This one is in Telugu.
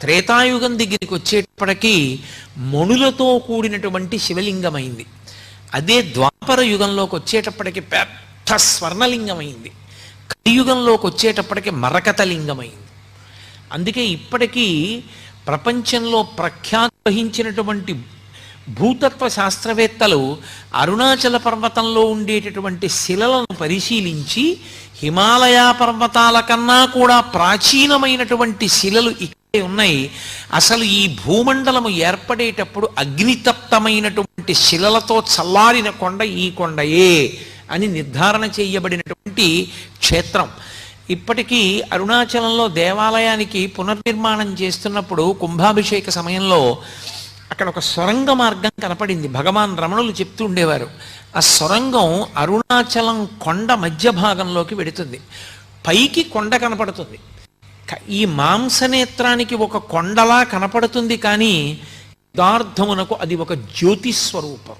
త్రేతాయుగం దగ్గరికి వచ్చేటప్పటికీ మణులతో కూడినటువంటి శివలింగమైంది. అదే ద్వాపర యుగంలోకి వచ్చేటప్పటికి పెద్ద స్వర్ణలింగమైంది. కలియుగంలోకి వచ్చేటప్పటికి మరకత లింగమైంది. అందుకే ఇప్పటికీ ప్రపంచంలో ప్రఖ్యాతి వహించినటువంటి భూతత్వ శాస్త్రవేత్తలు అరుణాచల పర్వతంలో ఉండేటటువంటి శిలలను పరిశీలించి హిమాలయ పర్వతాల కన్నా కూడా ప్రాచీనమైనటువంటి శిలలు ఇక్కడే ఉన్నాయి. అసలు ఈ భూమండలము ఏర్పడేటప్పుడు అగ్నితప్తమైనటువంటి శిలలతో చల్లారిన కొండ ఈ కొండయే అని నిర్ధారణ చేయబడినటువంటి క్షేత్రం. ఇప్పటికీ అరుణాచలంలో దేవాలయానికి పునర్నిర్మాణం చేస్తున్నప్పుడు కుంభాభిషేక సమయంలో అక్కడ ఒక సొరంగ మార్గం కనపడింది. భగవాన్ రమణులు చెప్తూ ఉండేవారు. ఆ సొరంగం అరుణాచలం కొండ మధ్య భాగంలోకి వెడుతుంది. పైకి కొండ కనపడుతుంది. ఈ మాంసనేత్రానికి ఒక కొండలా కనపడుతుంది కానీ యథార్థమునకు అది ఒక జ్యోతి స్వరూపం